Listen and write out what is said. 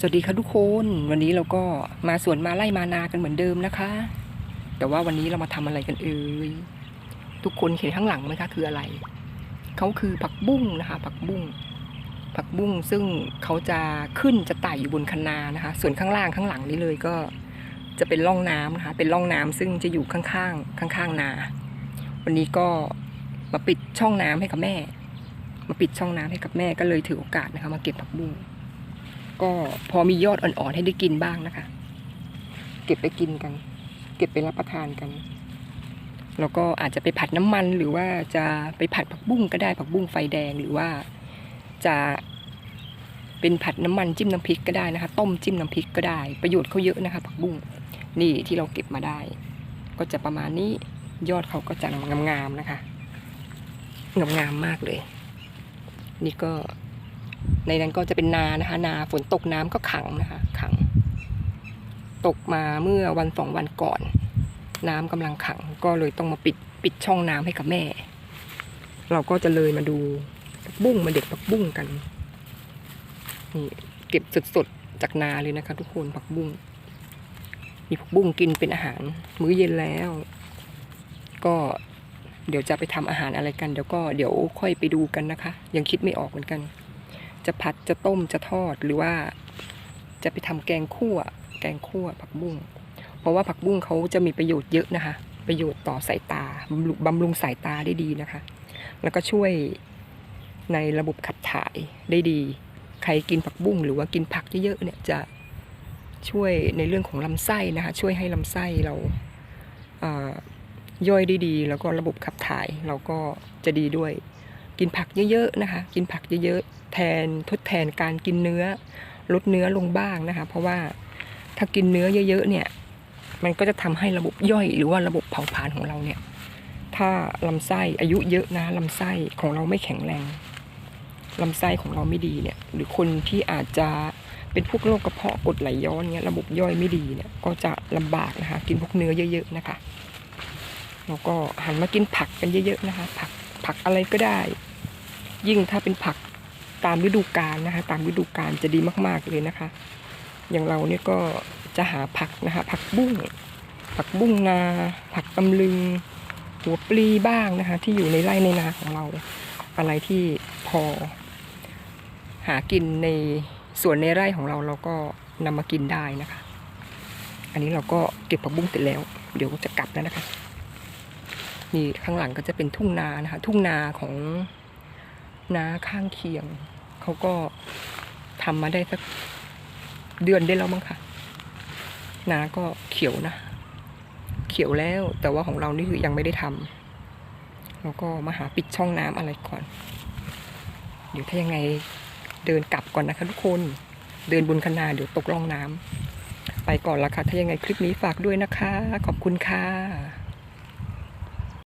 สวัสดีค่ะทุกคน วันนี้เราก็มาสวนมาไล่มานากันเหมือนเดิมนะคะ แต่ว่าวันนี้เรามาทำอะไรกันเอ่ยทุกคนเห็นข้างหลังไหมคะคืออะไรเขาคือผักบุ้งนะคะ ผักบุ้งผักบุ้งซึ่งเขาจะขึ้นจะไต่อยู่บนคะนานะคะ ส่วนข้างล่างข้างหลังนี้เลยก็จะเป็นร่องน้ำนะคะ เป็นร่องน้ำซึ่งจะอยู่ข้างๆข้างๆนา วันนี้ก็มาปิดช่องน้ำให้กับแม่ มาปิดช่องน้ำให้กับแม่ก็เลยถือโอกาสนะคะ มาเก็บผักบุ้ง ก็พอมียอดอ่อนๆให้ได้กินบ้างนะคะ เก็บไปกินกัน เก็บไปรับประทานกัน แล้วก็อาจจะไปผัดน้ำมันหรือว่าจะไปผัดผักบุ้งก็ได้ผักบุ้งไฟแดงหรือว่าจะเป็นผัดน้ำมันจิ้มน้ำพริกก็ได้นะคะ ต้มจิ้มน้ำพริกก็ได้ ประโยชน์เขาเยอะนะคะผักบุ้งนี่ที่เราเก็บมาได้ ก็จะประมาณนี้ยอดเขาก็จะงามๆนะคะงามๆมากเลย นี่ก็ ในนั้นก็จะเป็นนานะคะ นาฝนตกน้ำก็ขังนะคะ ขัง ตกมาเมื่อวันสองวันก่อน น้ำกำลังขัง ก็เลยต้องมาปิดปิดช่องน้ำให้กับแม่ เราก็จะเลยมาดูบุ้งมาเด็ดผักบุ้งกันนี่เก็บสดๆจากนาเลยนะคะ ทุกคนผักบุ้งมีผักบุ้งกินเป็นอาหาร มื้อเย็นแล้ว ก็เดี๋ยวจะไปทำอาหารอะไรกัน เดี๋ยวก็เดี๋ยวค่อยไปดูกันนะคะ ยังคิดไม่ออกเหมือนกัน จะผัดจะต้มจะทอดหรือว่าจะไปทำแกงคั่ว แกงคั่วผักบุ้ง เพราะว่าผักบุ้งเขาจะมีประโยชน์เยอะนะคะ ประโยชน์ต่อสายตาบำรุงบำรุงสายตาได้ดีนะคะ แล้วก็ช่วยในระบบขับถ่ายได้ดี ใครกินผักบุ้งหรือว่ากินผักเยอะๆเนี่ยจะช่วยในเรื่องของลำไส้นะคะ ช่วยให้ลำไส้เราเอ่อย่อยได้ดี แล้วก็ระบบขับถ่ายเราก็จะดีด้วย กินผักเยอะๆนะคะ กินผักเยอะๆแทนทดแทนการกินเนื้อลดเนื้อลงบ้างนะคะ เพราะว่าถ้ากินเนื้อเยอะๆเนี่ย มันก็จะทำให้ระบบย่อยหรือว่าระบบเผาผลาญของเราเนี่ย ถ้าลำไส้อายุเยอะนะลำไส้ของเราไม่แข็งแรงลำไส้ของเราไม่ดีเนี่ย หรือคนที่อาจจะเป็นพวกโรคกระเพาะกดไหลย้อนเนี่ยระบบย่อยไม่ดีเนี่ยก็จะลำบากนะคะ กินพวกเนื้อเยอะ ๆ นะคะแล้วก็หันมากินผักกันเยอะ ๆ นะคะ ผัก ผักอะไรก็ได้ ยิ่งถ้าเป็นผักตามฤดูกาลนะคะ ตามฤดูกาลจะดีมากๆเลยนะคะ อย่างเราเนี่ยก็จะหาผักนะคะ ผักบุ้งผักบุ้งนา ผักตำลึง หัวปลีบ้างนะคะ ที่อยู่ในไร่ในนาของเรา อะไรที่พอ หากินในสวนในไร่ของเราเราก็นำมากินได้นะคะ อันนี้เราก็เก็บผักบุ้งเสร็จแล้ว เดี๋ยวจะกลับแล้วนะคะ นี่ข้างหลังก็จะเป็นทุ่งนานะคะ ทุ่งนาของนาข้างเคียง เขาก็ทำมาได้สักเดือนได้แล้วมั้งค่ะ นาก็เขียวนะ เขียวแล้ว แต่ว่าของเรานี่คือยังไม่ได้ทำแล้วก็มาหาปิดช่องน้ำอะไรก่อน เดี๋ยวถ้ายังไงเดินกลับก่อนนะคะทุกคน เดินบนคนาเดี๋ยวตกร่องน้ำไปก่อนละค่ะ ถ้ายังไงคลิปนี้ฝากด้วยนะคะ ขอบคุณค่ะ